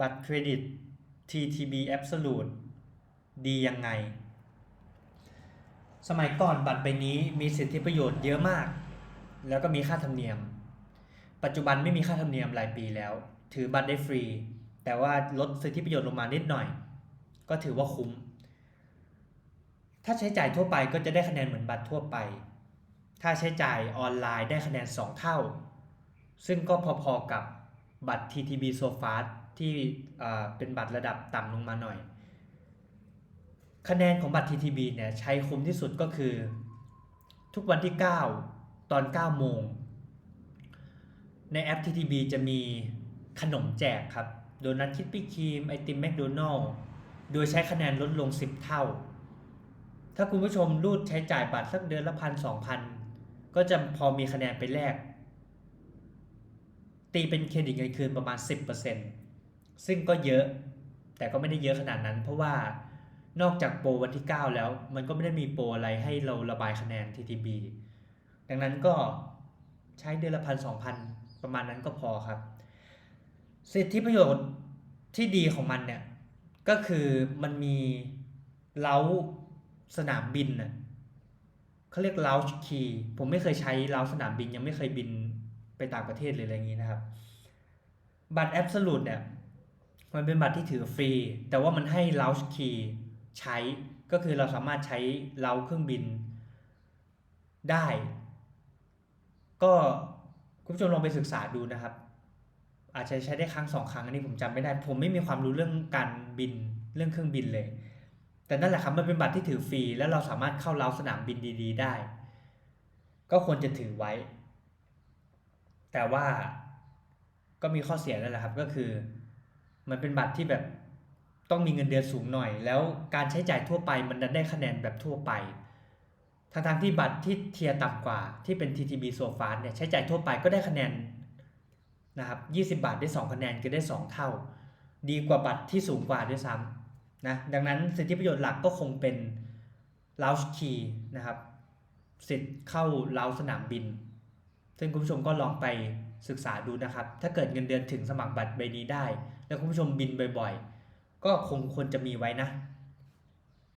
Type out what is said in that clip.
บัตรเครดิต TTB Absolute ดียังไง สมัยก่อนบัตรใบนี้มีสิทธิประโยชน์เยอะมาก แล้วก็มีค่าธรรมเนียม ปัจจุบันไม่มีค่าธรรมเนียมรายปีแล้ว ถือบัตรได้ฟรี แต่ว่าลดสิทธิประโยชน์ลงมานิดหน่อย ก็ถือว่าคุ้ม ถ้าใช้จ่ายทั่วไปก็จะได้คะแนนเหมือนบัตรทั่วไป ถ้าใช้จ่ายออนไลน์ได้คะแนน 2 เท่า ซึ่งก็พอๆกับ บัตร TTB s o f a s t ที่เป็นบัตรระดับต่ำลงมาหน่อย คะแนนของบัตร TTB เนี่ยใช้คุ้มที่สุดก็คือ ทุกวันที่ 9 ตอน 9 โมง ในแอป TTB จะมีขนมแจกครับ โดนัทคิดปี้ครีม ไอติมแมคโดนัลล์โดยใช้คะแนนลดลง 10 เท่า ถ้าคุณผู้ชมรูดใช้จ่ายบัตรสักเดือนละพันสองพันก็จะพอมีคะแนนไปแลก ตีเป็นเครดิตเงินคืนประมาณ 10%ซึ่งก็เยอะ แต่ก็ไม่ได้เยอะขนาดนั้น เพราะว่านอกจากโปรวันที่ 9 แล้ว มันก็ไม่ได้มีโปรอะไรให้เราระบายคะแนน TTB ดังนั้นก็ใช้เดือนละพันสองพันประมาณนั้นก็พอครับ สิทธิประโยชน์ที่ดีของมันเนี่ย ก็คือมันมีเล้าสนามบินน่ะเขาเรียกเล้าคีผมไม่เคยใช้เล้าสนามบินยังไม่เคยบิน ไปต่างประเทศเลยออะไรอย่างนี้นะครับ บัตรแอบสูตเนี่ยมันเป็นบัตรที่ถือฟรี แต่ว่ามันให้เล้าคีใช้ก็คือเราสามารถใช้เล้าเครื่องบินได้ ก็คุณผู้ชมลองไปศึกษาดูนะครับ อาจจะใช้ได้ครั้งสองครั้งอันนี้ผมจำไม่ได้ ผมไม่มีความรู้เรื่องการบินเรื่องเครื่องบินเลย แต่นั่นแหละครับมันเป็นบัตรที่ถือฟรี แล้วเราสามารถเข้าเล้าสนามบินดี ๆ ได้ ก็ควรจะถือไว้ แต่ว่าก็มีข้อเสียนั่นแหละครับ ก็คือ มันเป็นบัตรที่แบบต้องมีเงินเดือนสูงหน่อย แล้วการใช้จ่ายทั่วไปมันได้คะแนนแบบทั่วไปทางทางที่บัตรที่เทียร์ต่ำกว่าที่เป็น TTB s o f a เนี่ยใช้จ่ายทั่วไปก็ได้คะแนนนะครับ20 บาทได้ 2 คะแนนคือได้ 2 เท่า ดีกว่าบัตรที่สูงกว่าด้วยซ้ำนะดังนั้นสิทธิประโยชน์หลักก็คงเป็น Lounge Key นะครับ สิทธิ์เข้าเล้าสนามบิน ซึ่งคุณผู้ชมก็ลองไปศึกษาดูนะครับ ถ้าเกิดเงินเดือนถึงสมัครบัตรใบนี้ได้ แล้วคุณผู้ชมบินบ่อย ๆ ก็คงควรจะมีไว้นะ